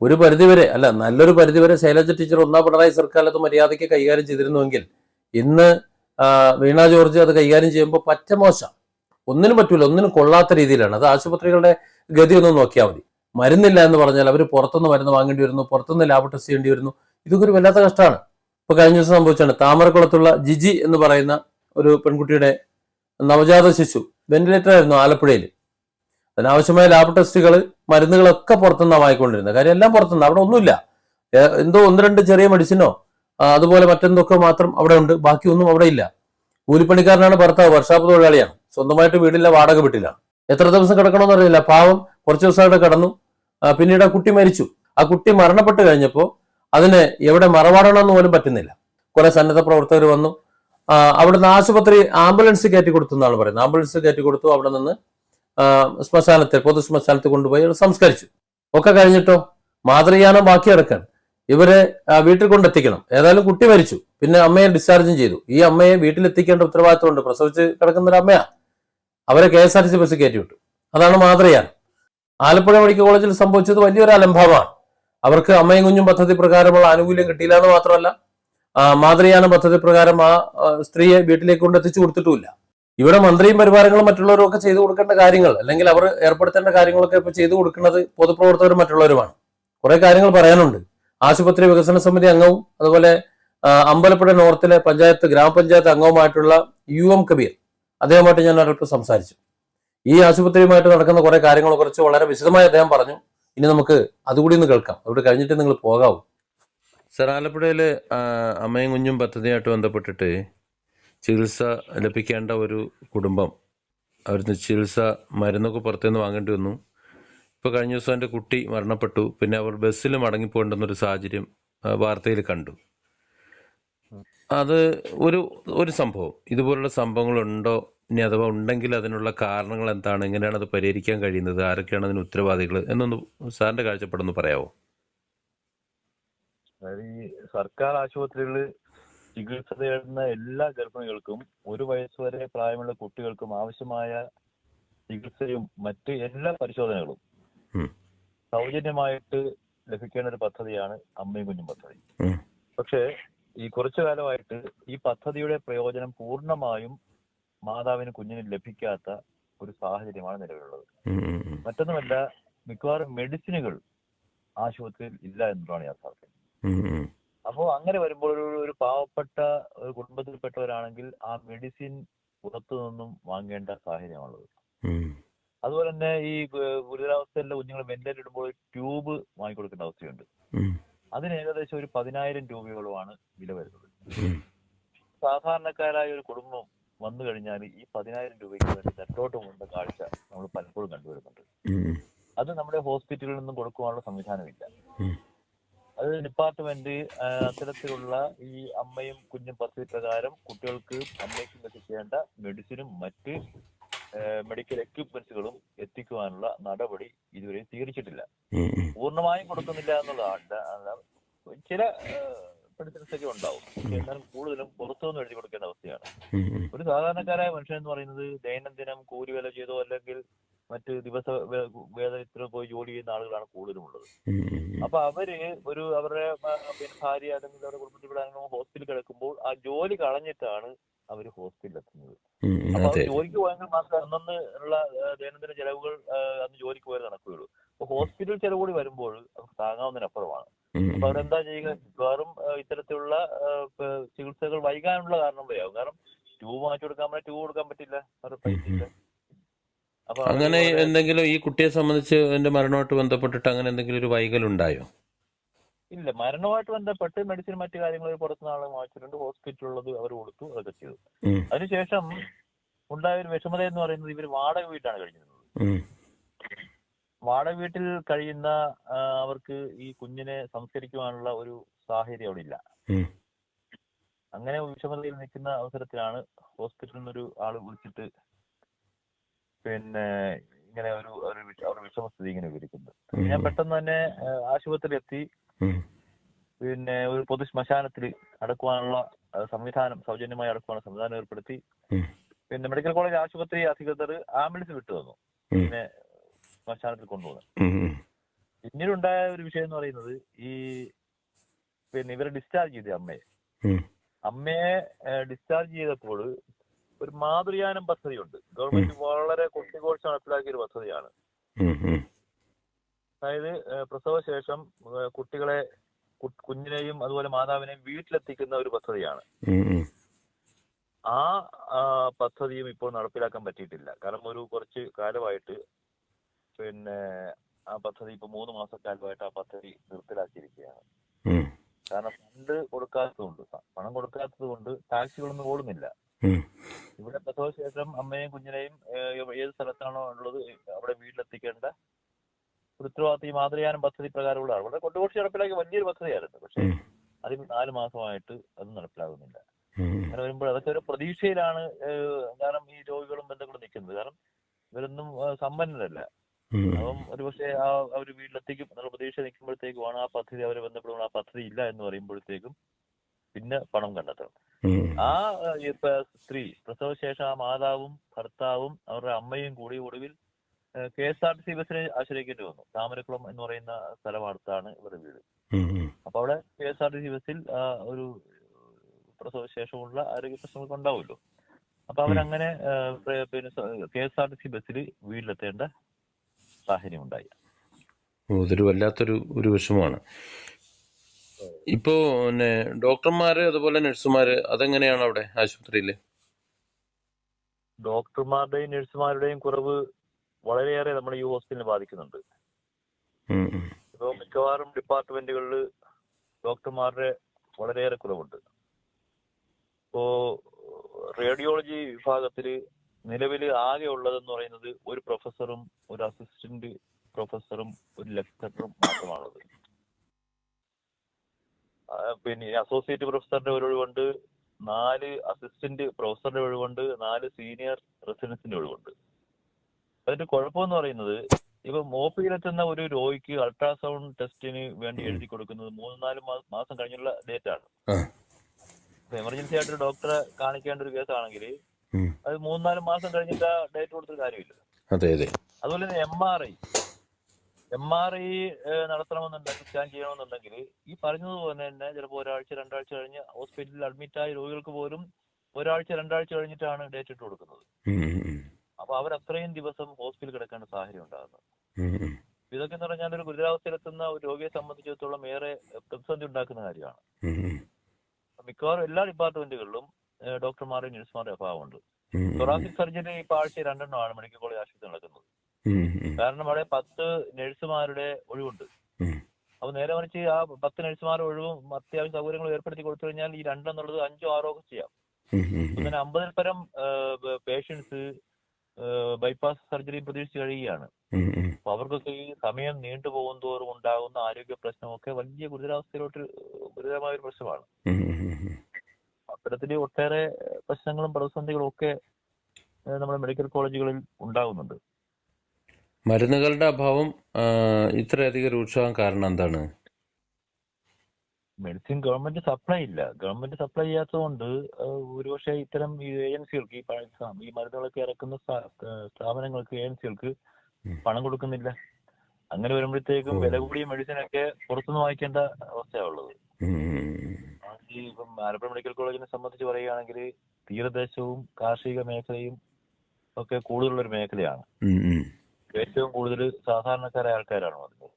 ഒരു പരിധിവരെ അല്ല നല്ലൊരു പരിധിവരെ ശൈലജ ടീച്ചർ ഒന്നാം പിണറായി സർക്കാരത്ത് മര്യാദയ്ക്ക് കൈകാര്യം ചെയ്തിരുന്നുവെങ്കിൽ ഇന്ന് വീണ ജോർജ് അത് കൈകാര്യം ചെയ്യുമ്പോൾ പറ്റ മോശം ഒന്നിനും പറ്റൂല ഒന്നിനും കൊള്ളാത്ത രീതിയിലാണ്. അത് ആശുപത്രികളുടെ ഗതി ഒന്ന് നോക്കിയാൽ മതി. മരുന്നില്ല എന്ന് പറഞ്ഞാൽ അവർ പുറത്തുനിന്ന് മരുന്ന് വാങ്ങേണ്ടി വരുന്നു പുറത്തുനിന്ന് ലാബ് ടെസ്റ്റ് ചെയ്യേണ്ടി വരുന്നു. ഇതൊക്കെ ഒരു വല്ലാത്ത കഷ്ടമാണ്. ഇപ്പൊ കഴിഞ്ഞ ദിവസം സംഭവിച്ചാണ് താമരക്കുളത്തുള്ള ജിജി എന്ന് പറയുന്ന ഒരു പെൺകുട്ടിയുടെ നവജാത ശിശു വെന്റിലേറ്റർ ആയിരുന്നു ആലപ്പുഴയിൽ അതിനാവശ്യമായ ലാബ് ടെസ്റ്റുകൾ മരുന്നുകളൊക്കെ പുറത്തുനിന്നാണ് വാങ്ങിക്കൊണ്ടിരുന്നത്. കാര്യം എല്ലാം പുറത്തുനിന്ന് അവിടെ ഒന്നുമില്ല. എന്തോ ഒന്ന് രണ്ട് ചെറിയ മെഡിസിനോ അതുപോലെ മറ്റെന്തൊക്കെ മാത്രം അവിടെ ഉണ്ട് ബാക്കി ഒന്നും അവിടെ ഇല്ല. കൂലിപ്പണിക്കാരനാണ് ഭർത്താവ് വർഷാപ്പ് തൊഴിലാളിയാണ്. സ്വന്തമായിട്ട് വീടില്ല വാടക വീട്ടിലാണ് എത്ര ദിവസം കിടക്കണമെന്ന് അറിയില്ല. പാവം കുറച്ച് ദിവസമായിട്ട് കിടന്നു. പിന്നീട് ആ കുട്ടി മരിച്ചു. ആ കുട്ടി മരണപ്പെട്ട് കഴിഞ്ഞപ്പോൾ അതിനെ എവിടെ മറവാടണമെന്ന് പോലും പറ്റുന്നില്ല. കുറെ സന്നദ്ധ പ്രവർത്തകർ വന്നു. അവിടുന്ന് ആശുപത്രി ആംബുലൻസ് കയറ്റി കൊടുത്തു എന്നാണ് പറയുന്നത്. ആംബുലൻസ് കയറ്റി കൊടുത്തു അവിടെ നിന്ന് ശ്മശാനത്തിൽ പൊതു ശ്മശാനത്തിൽ കൊണ്ടുപോയി സംസ്കരിച്ചു. ഒക്കെ കഴിഞ്ഞിട്ടോ? മാതൃയാനം ബാക്കി ഇവരെ വീട്ടിൽ കൊണ്ടെത്തിക്കണം. ഏതായാലും കുട്ടി മരിച്ചു. പിന്നെ അമ്മയെ ഡിസ്ചാർജും ചെയ്തു. ഈ അമ്മയെ വീട്ടിലെത്തിക്കേണ്ട ഉത്തരവാദിത്വമുണ്ട്. പ്രസവിച്ച് കിടക്കുന്ന ഒരു അമ്മയാ. അവരെ K S R C bus കയറ്റി വിട്ടു അതാണ് മാതൃയാനം. ആലപ്പുഴ മെഡിക്കൽ കോളേജിൽ സംഭവിച്ചത് വലിയൊരു അലംഭാവമാണ്. അവർക്ക് അമ്മയും കുഞ്ഞും പദ്ധതി പ്രകാരമുള്ള ആനുകൂല്യം കിട്ടിയില്ല എന്ന് മാത്രമല്ല മാതൃയാനം പദ്ധതി പ്രകാരം ആ, സ്ത്രീയെ വീട്ടിലേക്ക് കൊണ്ടെത്തിച്ചു കൊടുത്തിട്ടുമില്ല. ഇവിടെ മന്ത്രിയും പരിവാരങ്ങളും മറ്റുള്ളവരും ഒക്കെ ചെയ്തു കൊടുക്കേണ്ട കാര്യങ്ങൾ അല്ലെങ്കിൽ അവർ ഏർപ്പെടുത്തേണ്ട കാര്യങ്ങളൊക്കെ ഇപ്പൊ ചെയ്തു കൊടുക്കുന്നത് പൊതുപ്രവർത്തകരും മറ്റുള്ളവരുമാണ്. കുറെ കാര്യങ്ങൾ പറയാനുണ്ട്. ആശുപത്രി വികസന സമിതി അംഗവും അതുപോലെ അമ്പലപ്പുഴ നോർത്തിലെ പഞ്ചായത്ത് ഗ്രാമപഞ്ചായത്ത് അംഗവുമായിട്ടുള്ള യു എം കബീർ. അദ്ദേഹമായിട്ട് ഞാൻ ഒരൽപ്പം സംസാരിച്ചു. ഈ ആശുപത്രിയുമായിട്ട് നടക്കുന്ന കുറെ കാര്യങ്ങളെ കുറിച്ച് വളരെ വിശദമായി അദ്ദേഹം പറഞ്ഞു. ഇനി നമുക്ക് അതുകൂടി ഒന്ന് കേൾക്കാം. അവിടെ കഴിഞ്ഞിട്ട് നിങ്ങൾ പോകാവൂ. സർ ആലപ്പുഴയിൽ അമ്മയും കുഞ്ഞും പദ്ധതിയായിട്ട് ബന്ധപ്പെട്ടിട്ട് ചികിത്സ ലഭിക്കേണ്ട ഒരു കുടുംബം. അവിടുന്ന് ചികിത്സ മരുന്നൊക്കെ പുറത്തുനിന്ന് വാങ്ങേണ്ടി വന്നു. ഇപ്പോൾ കഴിഞ്ഞ ദിവസം എന്റെ കുട്ടി മരണപ്പെട്ടു. പിന്നെ അവർ ബസ്സിൽ മടങ്ങിപ്പോകേണ്ടെന്നൊരു സാഹചര്യം വാർത്തയിൽ കണ്ടു. അത് ഒരു ഒരു സംഭവം. ഇതുപോലുള്ള സംഭവങ്ങളുണ്ടോ? ഇനി അഥവാ ഉണ്ടെങ്കിൽ അതിനുള്ള കാരണങ്ങൾ എന്താണ്? എങ്ങനെയാണ് അത് പരിഹരിക്കാൻ കഴിയുന്നത്? ആരൊക്കെയാണ് അതിന് ഉത്തരവാദികൾ എന്നൊന്ന് സാറിന്റെ കാഴ്ചപ്പാടൊന്ന് പറയാമോ അതായത് ഈ സർക്കാർ ആശുപത്രികളിൽ ചികിത്സ തേടുന്ന എല്ലാ ഗർഭിണികൾക്കും ഒരു വയസ്സ് വരെ പ്രായമുള്ള കുട്ടികൾക്കും ആവശ്യമായ ചികിത്സയും മറ്റ് എല്ലാ പരിശോധനകളും സൗജന്യമായിട്ട് ലഭിക്കേണ്ട ഒരു പദ്ധതിയാണ് അമ്മയും കുഞ്ഞും പദ്ധതി. പക്ഷേ ഈ കുറച്ചു കാലമായിട്ട് ഈ പദ്ധതിയുടെ പ്രയോജനം പൂർണമായും മാതാവിന് കുഞ്ഞിന് ലഭിക്കാത്ത ഒരു സാഹചര്യമാണ് നിലവിലുള്ളത്. മറ്റൊന്നുമല്ല മിക്കവാറും മെഡിസിനുകൾ ആശുപത്രിയിൽ ഇല്ല എന്നതാണ് യാഥാർത്ഥ്യം. അപ്പോൾ അങ്ങനെ വരുമ്പോൾ ഒരു ഒരു പാവപ്പെട്ട ഒരു കുടുംബത്തിൽപ്പെട്ടവരാണെങ്കിൽ ആ മെഡിസിൻ പുറത്തു നിന്നും വാങ്ങേണ്ട സാഹചര്യമാണുള്ളത്. അതുപോലെ തന്നെ ഈ ഗുരുതരാവസ്ഥയിലെ കുഞ്ഞുങ്ങൾ വെന്റിലേറ്റർ ഇടുമ്പോൾ ട്യൂബ് വാങ്ങിക്കൊടുക്കേണ്ട അവസ്ഥയുണ്ട്. അതിന് ഏകദേശം ഒരു പതിനായിരം രൂപയോളമാണ് വില വരുന്നത്. സാധാരണക്കാരായ ഒരു കുടുംബം വന്നു കഴിഞ്ഞാൽ ഈ പതിനായിരം രൂപയ്ക്ക് വേണ്ടി നെട്ടോട്ട് കൊണ്ട കാഴ്ച നമ്മൾ പലപ്പോഴും കണ്ടുവരുന്നുണ്ട്. അത് നമ്മുടെ ഹോസ്പിറ്റലുകളിൽ നിന്നും കൊടുക്കുവാനുള്ള സംവിധാനമില്ല. അത് ഡിപ്പാർട്ട്മെന്റ് അത്തരത്തിലുള്ള ഈ അമ്മയും കുഞ്ഞും പദ്ധതി പ്രകാരം കുട്ടികൾക്ക് അമ്മയ്ക്കും എത്തിക്കേണ്ട മെഡിസിനും മറ്റ് മെഡിക്കൽ എക്യുപ്മെന്റ്സുകളും എത്തിക്കുവാനുള്ള നടപടി ഇതുവരെ സ്വീകരിച്ചിട്ടില്ല. പൂർണമായും കൊടുക്കുന്നില്ല എന്നുള്ളതാണ് ചില ഒക്കെ ഉണ്ടാവും എന്നാലും കൂടുതലും പുറത്തുനിന്ന് എഴുതി കൊടുക്കേണ്ട അവസ്ഥയാണ്. ഒരു സാധാരണക്കാരായ മനുഷ്യൻ എന്ന് പറയുന്നത് ദൈനംദിനം കൂലി വേല ചെയ്തോ അല്ലെങ്കിൽ മറ്റ് ദിവസ വേദനത്തിന് പോയി ജോലി ചെയ്യുന്ന ആളുകളാണ് കൂടുതലും ഉള്ളത്. അപ്പൊ അവർ ഒരു അവരുടെ പിന്നെ ഭാര്യ അല്ലെങ്കിൽ അവരുടെ കുടുംബത്തിൽ ഹോസ്പിറ്റലിൽ കിടക്കുമ്പോൾ ആ ജോലി കളഞ്ഞിട്ടാണ് അവർ ഹോസ്പിറ്റലിൽ എത്തുന്നത്. അപ്പൊ ജോലിക്ക് പോയെങ്കിൽ മാത്രമേ അന്നന്ന് ഉള്ള ദൈനംദിന ചെലവുകൾ അന്ന് ജോലിക്ക് പോയാൽ നടക്കുകയുള്ളൂ. അപ്പൊ ഹോസ്പിറ്റൽ ചെലവ് കൂടി വരുമ്പോൾ അവർക്ക് താങ്ങാവുന്നതിനപ്പുറമാണ്. അപ്പൊ അവരെന്താ ചെയ്യുക? മിക്കവാറും ഇത്തരത്തിലുള്ള ചികിത്സകൾ വൈകാനുള്ള കാരണം വരെയാവും കാരണം ട്യൂബ് മാറ്റി കൊടുക്കാൻ പറ്റില്ല ട്യൂബ് കൊടുക്കാൻ പറ്റില്ല അവരുടെ പൈസ ഇല്ല അങ്ങനെ എന്തെങ്കിലും ഈ കുട്ടിയെ സംബന്ധിച്ച് എന്റെ മരണമായിട്ട് ബന്ധപ്പെട്ടിട്ട് അങ്ങനെ എന്തെങ്കിലും ഒരു വൈകൽ ഉണ്ടായോ? ഇല്ല മരണവുമായിട്ട് ബന്ധപ്പെട്ട് മെഡിസിൻ മറ്റു കാര്യങ്ങൾ പുറത്തുനിന്ന് ആളെ വാങ്ങിച്ചിട്ടുണ്ട്. ഹോസ്പിറ്റലുള്ളത് അവർ കൊടുത്തു അതൊക്കെ ചെയ്തു. അതിനുശേഷം ഉണ്ടായ ഒരു വിഷമത എന്ന് പറയുന്നത് ഇവർ വാടക വീട്ടാണ് കഴിഞ്ഞത് ഉം, വാടക വീട്ടിൽ കഴിയുന്ന അവർക്ക് ഈ കുഞ്ഞിനെ സംസ്കരിക്കുവാനുള്ള ഒരു സാഹചര്യം അവിടെ ഇല്ല. അങ്ങനെ വിഷമതയിൽ നിൽക്കുന്ന അവസരത്തിലാണ് ഹോസ്പിറ്റലിൽ നിന്നൊരു ആൾ വിളിച്ചിട്ട് പിന്നെ ഇങ്ങനെ ഒരു ഒരു അവരുടെ വിഷമസ്ഥിതി ഇങ്ങനെ വിവരിക്കുന്നത്. ഞാൻ പെട്ടെന്ന് തന്നെ ആ, ആശുപത്രിയിൽ എത്തി പിന്നെ ഒരു പൊതു ശ്മശാനത്തിൽ അടക്കുവാനുള്ള സംവിധാനം സൗജന്യമായി അടക്കുവാനുള്ള സംവിധാനം ഏർപ്പെടുത്തി. പിന്നെ മെഡിക്കൽ കോളേജ് ആശുപത്രി അധികൃതർ ആംബുലൻസ് വിട്ടു തന്നു പിന്നെ ശ്മശാനത്തിൽ കൊണ്ടുപോകുന്നത്. പിന്നീടുണ്ടായ ഒരു വിഷയം എന്ന് പറയുന്നത് ഈ പിന്നെ ഇവരെ ഡിസ്ചാർജ് ചെയ്തു അമ്മയെ. അമ്മയെ ഡിസ്ചാർജ് ചെയ്തപ്പോൾ ഒരു മാതൃയാനം പദ്ധതിയുണ്ട്. ഗവൺമെന്റ് വളരെ കൊട്ടിഘോഷം നടപ്പിലാക്കിയ ഒരു പദ്ധതിയാണ്. അതായത് പ്രസവശേഷം കുട്ടികളെ കുഞ്ഞിനെയും അതുപോലെ മാതാവിനെയും വീട്ടിലെത്തിക്കുന്ന ഒരു പദ്ധതിയാണ്. ആ പദ്ധതിയും ഇപ്പോൾ നടപ്പിലാക്കാൻ പറ്റിയിട്ടില്ല. കാരണം ഒരു കുറച്ച് കാലമായിട്ട് പിന്നെ ആ പദ്ധതി ഇപ്പൊ മൂന്ന് മാസക്കാലമായിട്ട് ആ പദ്ധതി നിർത്തലാക്കിയിരിക്കുകയാണ്. കാരണം ഫണ്ട് കൊടുക്കാത്തതുകൊണ്ട് പണം കൊടുക്കാത്തത് കൊണ്ട് ടാക്സികളൊന്നും ഓടുന്നില്ല. ഇവിടെ പ്രസവശേഷം അമ്മയും കുഞ്ഞിനെയും ഏത് സ്ഥലത്താണോ ഉള്ളത് അവിടെ വീട്ടിലെത്തിക്കേണ്ട ഒരു ഉത്തരവാദിത്തം ഈ മാതൃയാനം പദ്ധതി പ്രകാരമുള്ളതാണ് വളരെ കൊണ്ടുപോഷി നടപ്പിലാക്കിയ വലിയൊരു പദ്ധതിയായിരുന്നു പക്ഷെ. അതിൽ നാല് മാസമായിട്ട് അത് നടപ്പിലാകുന്നില്ല. അങ്ങനെ വരുമ്പോൾ അതൊക്കെ ഒരു പ്രതീക്ഷയിലാണ് കാരണം ഈ രോഗികളും ബന്ധുക്കളും നിൽക്കുന്നത് കാരണം ഇവരൊന്നും സമ്പന്നരല്ല. അപ്പം ഒരുപക്ഷെ ആ അവർ വീട്ടിലെത്തിക്കും എന്നുള്ള പ്രതീക്ഷ നിൽക്കുമ്പോഴത്തേക്കുമാണ് ആ പദ്ധതി അവരെ ബന്ധപ്പെടുമ്പോൾ ആ പദ്ധതി ഇല്ല എന്ന് പറയുമ്പോഴത്തേക്കും പിന്നെ പണം കണ്ടെത്തണം. ആ സ്ത്രീ പ്രസവശേഷം ആ മാതാവും ഭർത്താവും അവരുടെ അമ്മയും കൂടി ഒടുവിൽ K S R T C ബസ്സിനെ ആശ്രയിക്കേണ്ടി വന്നു. താമരക്കുളം എന്ന് പറയുന്ന സ്ഥലമാണ് ഇവരുടെ വീട്. അപ്പൊ അവിടെ K S R T C ബസ്സിൽ ഒരു പ്രസവശേഷമുള്ള ആരോഗ്യ പ്രശ്നങ്ങളൊക്കെ ഉണ്ടാവുമല്ലോ. അപ്പൊ അവരങ്ങനെ പിന്നെ K S R T C ബസ്സിൽ വീട്ടിലെത്തേണ്ട സാഹചര്യം ഉണ്ടായി ഓ, ഇതൊരു വല്ലാത്തൊരു ഒരു വിഷമമാണ്. ഇപ്പോ പിന്നെ ഡോക്ടർമാര് അതുപോലെ നഴ്സുമാര് അതെങ്ങനെയാണ് അവിടെ ആശുപത്രിയിൽ ഡോക്ടർമാരുടെയും നഴ്സുമാരുടെയും കുറവ് വളരെയേറെ നമ്മുടെ ഈ ഹോസ്പിറ്റലിനെ ബാധിക്കുന്നുണ്ട് ഉം. ഉം. ഇപ്പോൾ മിക്കവാറും ഡിപ്പാർട്ട്മെന്റുകളിൽ ഡോക്ടർമാരുടെ വളരെയേറെ കുറവുണ്ട് ഇപ്പോ റേഡിയോളജി വിഭാഗത്തിൽ നിലവിൽ ആകെ ഉള്ളതെന്ന് പറയുന്നത് ഒരു പ്രൊഫസറും ഒരു അസിസ്റ്റന്റ് പ്രൊഫസറും ഒരു ലെക്ചററും മാത്രമാണുള്ളത് പിന്നെ അസോസിയേറ്റ് പ്രൊഫസറുടെ ഒരു ഒഴിവുണ്ട് നാല് അസിസ്റ്റന്റ് പ്രൊഫസറുടെ ഒഴിവുണ്ട് നാല് സീനിയർ റെസിഡൻസിന്റെ ഒഴിവുണ്ട്. അതിന്റെ കുഴപ്പമെന്ന് പറയുന്നത് ഇപ്പൊ മോപ്പിയിലെത്തുന്ന ഒരു രോഗിക്ക് അൾട്രാസൗണ്ട് ടെസ്റ്റിന് വേണ്ടി എഴുതി കൊടുക്കുന്നത് മൂന്ന് നാല് മാസം കഴിഞ്ഞുള്ള ഡേറ്റ് ആണ് എമർജൻസി ആയിട്ട് ഒരു ഡോക്ടറെ കാണിക്കേണ്ട ഒരു കേസ് ആണെങ്കിൽ അത് മൂന്ന് നാല് മാസം കഴിഞ്ഞിട്ട് ഡേറ്റ് കൊടുത്തിട്ട് കാര്യമില്ല. അതെ അതെ. അതുപോലെ തന്നെ M R I M R I നടത്തണമെന്നുണ്ടെങ്കിൽ scan ചെയ്യണമെന്നുണ്ടെങ്കിൽ ഈ പറഞ്ഞതുപോലെ തന്നെ ചിലപ്പോൾ ഒരാഴ്ച രണ്ടാഴ്ച കഴിഞ്ഞ് ഹോസ്പിറ്റലിൽ അഡ്മിറ്റ് ആയ രോഗികൾക്ക് പോലും ഒരാഴ്ച രണ്ടാഴ്ച കഴിഞ്ഞിട്ടാണ് ഡേറ്റ് ഇട്ട് കൊടുക്കുന്നത്. അപ്പൊ അവർ അത്രയും ദിവസം ഹോസ്പിറ്റലിൽ കിടക്കേണ്ട സാഹചര്യം ഉണ്ടാകുന്നത്. ഇതൊക്കെ എന്ന് പറഞ്ഞാൽ ഒരു ഗുരുതരാവസ്ഥയിലെത്തുന്ന ഒരു രോഗിയെ സംബന്ധിച്ചിടത്തോളം ഏറെ പ്രതിസന്ധി ഉണ്ടാക്കുന്ന കാര്യമാണ്. മിക്കവാറും എല്ലാ ഡിപ്പാർട്ട്മെന്റുകളിലും ഏഹ്, ഡോക്ടർമാരുടെയും നഴ്സുമാരുടെയും അഭാവമുണ്ട്. തൊറാസിക് സർജറി ഇപ്പൊ ആഴ്ച രണ്ടെണ്ണമാണ് മെഡിക്കൽ കോളേജ് ആശുപത്രി നടക്കുന്നത്. കാരണം അവിടെ പത്ത് നഴ്സുമാരുടെ ഒഴിവുണ്ട്. അപ്പൊ നേരെ മറിച്ച് ആ പത്ത് നഴ്സുമാരുടെ ഒഴിവും അത്യാവശ്യ സൗകര്യങ്ങളും ഏർപ്പെടുത്തി കൊടുത്തു കഴിഞ്ഞാൽ ഈ രണ്ടെന്നുള്ളത് അഞ്ചോ ആറോ ഒക്കെ ചെയ്യാം അങ്ങനെ. അമ്പതിൽ പരം പേഷ്യൻസ് ബൈപ്പാസ് സർജറി പ്രതീക്ഷിച്ച് കഴിയുകയാണ്. അപ്പൊ അവർക്കൊക്കെ ഈ സമയം നീണ്ടു പോകും തോറും ഉണ്ടാകുന്ന ആരോഗ്യ പ്രശ്നമൊക്കെ വലിയ ഗുരുതരാവസ്ഥയിലോട്ട് ഗുരുതരമായ ഒരു പ്രശ്നമാണ്. അത്തരത്തിൽ ഒട്ടേറെ പ്രശ്നങ്ങളും പ്രതിസന്ധികളും ഒക്കെ നമ്മുടെ മെഡിക്കൽ കോളേജുകളിൽ ഉണ്ടാകുന്നുണ്ട് മരുന്നുകളുടെ അഭാവം ആ, ഇത്രയധികം രൂക്ഷമാകാൻ കാരണം എന്താണ് മെഡിസിൻ ഗവൺമെന്റ് സപ്ലൈ ഇല്ല ഗവൺമെന്റ് സപ്ലൈ ചെയ്യാത്തതുകൊണ്ട് ഏഹ്, ഒരുപക്ഷെ ഇത്തരം ഈ ഏജൻസികൾക്ക് ഈ പ- സ- ഈ മരുന്നുകളൊക്കെ ഇറക്കുന്ന സ്ഥാ- ഏഹ്, സ്ഥാപനങ്ങൾക്ക് ഏജൻസികൾക്ക് ഉം. പണം കൊടുക്കുന്നില്ല അങ്ങനെ വരുമ്പോഴത്തേക്കും ഓ. വില കൂടിയ മെഡിസിൻ ഒക്കെ പുറത്തുനിന്ന് വാങ്ങിക്കേണ്ട അവസ്ഥയാണുള്ളത് ഉം. ഈ ഇപ്പം ആലപ്പുഴ മെഡിക്കൽ കോളേജിനെ സംബന്ധിച്ച് പറയുകയാണെങ്കിൽ തീരദേശവും കാർഷിക മേഖലയും ഒക്കെ കൂടുതലുള്ള ഒരു മേഖലയാണ് ഉം. ഉം. ഏറ്റവും കൂടുതൽ സാധാരണക്കാരായ ആൾക്കാരാണ് വന്നത്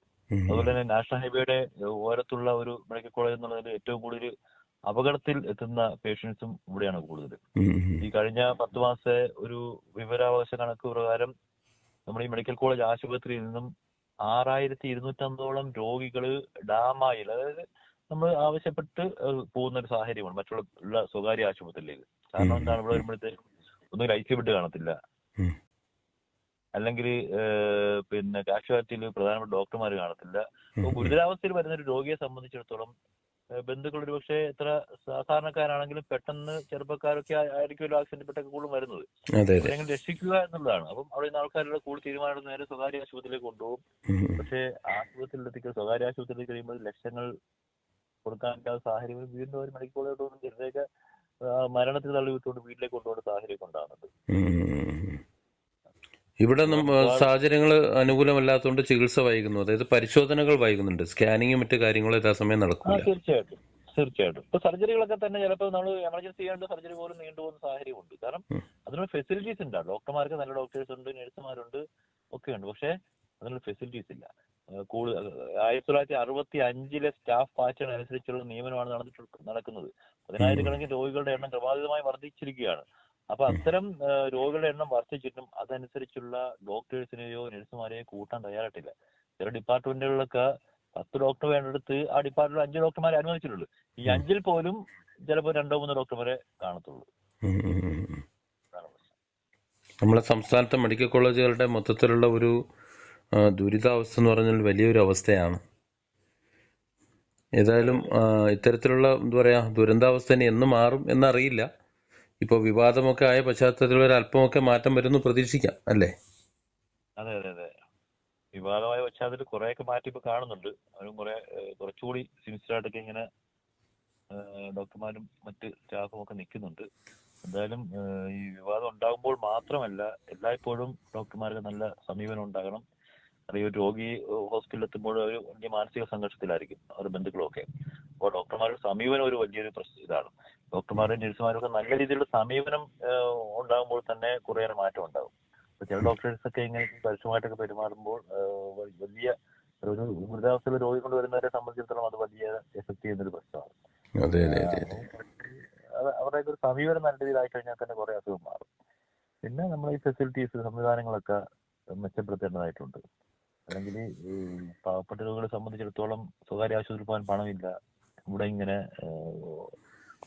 അതുപോലെ തന്നെ നാഷണൽ ഹൈവേയുടെ ഓരത്തുള്ള ഒരു മെഡിക്കൽ കോളേജ് എന്നുള്ളതിൽ ഏറ്റവും കൂടുതൽ അപകടത്തിൽ എത്തുന്ന പേഷ്യൻസും ഇവിടെയാണ് കൂടുതൽ. ഈ കഴിഞ്ഞ പത്ത് മാസത്തെ ഒരു വിവരാവകാശ കണക്ക് പ്രകാരം നമ്മുടെ ഈ മെഡിക്കൽ കോളേജ് ആശുപത്രിയിൽ നിന്നും ആറായിരത്തി ഇരുന്നൂറ്റമ്പതോളം രോഗികൾ ഡാമായിൽ അതായത് നമ്മൾ ആവശ്യപ്പെട്ട് പോകുന്ന ഒരു സാഹചര്യമാണ് മറ്റുള്ള സ്വകാര്യ ആശുപത്രിയിലേക്ക്. കാരണം. എന്താണ്? ഇവിടെ വരുമ്പോഴത്തേക്കും ഒന്നുകിൽ ഐ സി ബെഡ് കാണത്തില്ല. അല്ലെങ്കിൽ പിന്നെ കാഷ്വാലിറ്റിയിൽ പ്രധാനപ്പെട്ട ഡോക്ടർമാർ കാണത്തില്ല. അപ്പൊ ഉം. ഗുരുതരാവസ്ഥയിൽ വരുന്ന ഒരു രോഗിയെ സംബന്ധിച്ചിടത്തോളം ബന്ധുക്കൾ ഒരു പക്ഷേ എത്ര സാധാരണക്കാരാണെങ്കിലും പെട്ടെന്ന് ചെറുപ്പക്കാരൊക്കെ ആയിരിക്കും ആയിരിക്കുമല്ലോ ആക്സിഡന്റ് പെട്ടൊക്കെ കൂടുതൽ വരുന്നത് അവരെങ്കിലും രക്ഷിക്കുക എന്നുള്ളതാണ്. അപ്പം അവിടെ നിന്ന് ആൾക്കാരുടെ കൂടുതൽ തീരുമാനം നേരെ സ്വകാര്യ ആശുപത്രിയിലേക്ക് കൊണ്ടുപോകും. പക്ഷെ എത്തിക്കുക സ്വകാര്യ ആശുപത്രിയിൽ കഴിയുമ്പോൾ ലക്ഷങ്ങൾ കൊടുക്കാൻ പറ്റാത്ത സാഹചര്യം വീണ്ടും ഒരു മെഡിക്കൽ കോളേജ് കൊണ്ടുവന്ന് മരണത്തിൽ തള്ളി വിട്ടുകൊണ്ട് വീട്ടിലേക്ക് കൊണ്ടുപോകുന്ന സാഹചര്യം ഉണ്ടാകുന്നുണ്ട്. ഉം. ഇവിടെ സാഹചര്യങ്ങൾ അനുകൂലമല്ലാത്തതുകൊണ്ട് ചികിത്സ വൈകുന്നു. അതായത് പരിശോധനകൾ വൈകുന്നുണ്ട്. സ്കാനിങ്ങും മറ്റു കാര്യങ്ങളും യഥാസമയം നടക്കും തീർച്ചയായിട്ടും. തീർച്ചയായിട്ടും. ഇപ്പൊ സർജറികളൊക്കെ തന്നെ ചിലപ്പോൾ നമ്മൾ എമർജൻസി ചെയ്യേണ്ട സർജറി പോലും നീണ്ടുപോകുന്ന സാഹചര്യമുണ്ട്. കാരണം അതിനൊരു അതിനുള്ള ഫെസിലിറ്റീസ് ഉണ്ട്. ഡോക്ടർമാർക്ക് നല്ല ഡോക്ടേഴ്സ് ഉണ്ട് നഴ്സുമാരുണ്ട് ഒക്കെ ഉണ്ട് പക്ഷേ അതിനുള്ള ഫെസിലിറ്റീസ് ഇല്ല. കൂടുതൽ ആയിരത്തി തൊള്ളായിരത്തി അറുപത്തി അഞ്ചിലെ സ്റ്റാഫ് പാറ്റേൺ അനുസരിച്ചുള്ള നിയമനമാണ് നടന്നിട്ട് നടക്കുന്നത്. പതിനായിരക്കണക്കിന് രോഗികളുടെ എണ്ണം ക്രമാതീതമായി വർദ്ധിച്ചിരിക്കുകയാണ്. അപ്പൊ അത്തരം രോഗികളുടെ എണ്ണം വർദ്ധിച്ചിട്ടും അതനുസരിച്ചുള്ള ഡോക്ടേഴ്സിനെയോ നഴ്സുമാരെയോ കൂട്ടാൻ തയ്യാറായിട്ടില്ല. ചില ഡിപ്പാർട്ട്മെന്റുകളിലൊക്കെ പത്ത് ഡോക്ടർ വേണ്ടെടുത്ത് ആ ഡിപ്പാർട്ട്മെന്റിൽ അഞ്ച് ഡോക്ടർമാരെ അനുവദിച്ചിട്ടുള്ളൂ. ഈ അഞ്ചിൽ പോലും ചിലപ്പോൾ രണ്ടോ മൂന്നോ ഡോക്ടർമാരെ കാണത്തുള്ളൂ. നമ്മളെ സംസ്ഥാനത്തെ മെഡിക്കൽ കോളേജുകളുടെ മൊത്തത്തിലുള്ള ഒരു ദുരിതാവസ്ഥ എന്ന് പറഞ്ഞാൽ വലിയൊരു അവസ്ഥയാണ്. ഏതായാലും ഇത്തരത്തിലുള്ള എന്താ പറയാ ദുരന്താവസ്ഥ ഇനി എന്ന് മാറും എന്നറിയില്ല. ഇപ്പോൾ വിവാദമൊക്കെ ആയ പശ്ചാത്തലത്തിൽ ഒരു അല്പമൊക്കെ മാറ്റം വരുന്നു പ്രതീക്ഷിക്കാം അല്ലേ? അതെ അതെ അതെ. വിവാദമായ പശ്ചാത്തലത്തിൽ കുറെയൊക്കെ മാറ്റി ഇപ്പൊ കാണുന്നുണ്ട്. അവരും കുറെ കുറച്ചുകൂടി സിൻസിയറായിട്ടൊക്കെ ഇങ്ങനെ ഡോക്ടർമാരും മറ്റ് സ്റ്റാഫും ഒക്കെ നിൽക്കുന്നുണ്ട്. എന്തായാലും ഈ വിവാദം ഉണ്ടാകുമ്പോൾ മാത്രമല്ല എല്ലായ്പ്പോഴും ഡോക്ടർമാർക്ക് നല്ല സമീപനം ഉണ്ടാകണം. അറിയ രോഗി ഹോസ്പിറ്റലിൽ എത്തുമ്പോൾ ഒരു വലിയ മാനസിക സംഘർഷത്തിലായിരിക്കും. അവരുടെ ബന്ധുക്കളൊക്കെ. അപ്പോൾ ഡോക്ടർമാരുടെ സമീപനം ഒരു വലിയൊരു പ്രശ്നം ഇതാണ്. ഡോക്ടർമാരും നഴ്സുമാരും ഒക്കെ നല്ല രീതിയിലുള്ള സമീപനം ഉണ്ടാകുമ്പോൾ തന്നെ കുറേയേറെ മാറ്റം ഉണ്ടാകും. അപ്പൊ ചില ഡോക്ടേഴ്സ് ഒക്കെ ഇങ്ങനെ പരസ്യമായിട്ടൊക്കെ പെരുമാറുമ്പോൾ വലിയ ഒരു ഗുരുതാവസ്ഥയിലെ രോഗി കൊണ്ടുവരുന്നവരെ സംബന്ധിച്ചിടത്തോളം അത് വലിയ എഫക്ട് ചെയ്യുന്ന ഒരു പ്രശ്നമാണ് അവരുടെ ഒരു സമീപനം നല്ല രീതിയിലായി കഴിഞ്ഞാൽ തന്നെ കുറെ അസുഖം മാറും. പിന്നെ നമ്മൾ ഈ ഫെസിലിറ്റീസ് സംവിധാനങ്ങളൊക്കെ മെച്ചപ്പെടുത്തേണ്ടതായിട്ടുണ്ട്. അല്ലെങ്കിൽ ഈ പാവപ്പെട്ട രോഗികളെ സംബന്ധിച്ചിടത്തോളം സ്വകാര്യ ആശുപത്രിയിൽ പോകാൻ പണമില്ല. ഇവിടെ ഇങ്ങനെ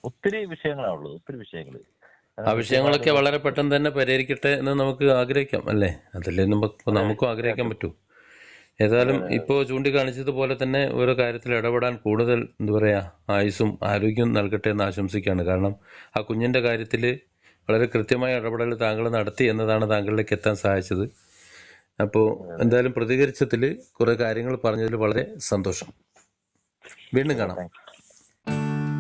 ഒത്തിരി വിഷയങ്ങളാണുള്ളത് ഒത്തിരി വിഷയങ്ങൾ ആ വിഷയങ്ങളൊക്കെ വളരെ പെട്ടെന്ന് തന്നെ പരിഹരിക്കട്ടെ എന്ന് നമുക്ക് ആഗ്രഹിക്കാം അല്ലേ? അതല്ലേ നമുക്ക് നമുക്കും ആഗ്രഹിക്കാൻ പറ്റൂ. ഏതായാലും ഇപ്പോൾ ചൂണ്ടിക്കാണിച്ചതുപോലെ തന്നെ ഓരോ കാര്യത്തിൽ ഇടപെടാൻ കൂടുതൽ എന്താ പറയുക ആയുസ്സും ആരോഗ്യവും നൽകട്ടെ എന്ന് ആശംസിക്കുകയാണ്. കാരണം ആ കുഞ്ഞിന്റെ കാര്യത്തിൽ വളരെ കൃത്യമായ ഇടപെടൽ താങ്കൾ നടത്തി എന്നതാണ് താങ്കളിലേക്ക് എത്താൻ സഹായിച്ചത് അപ്പോൾ എന്തായാലും പ്രതികരിച്ചതിൽ കുറേ കാര്യങ്ങൾ പറഞ്ഞതിൽ വളരെ സന്തോഷം. വീണ്ടും കാണാം.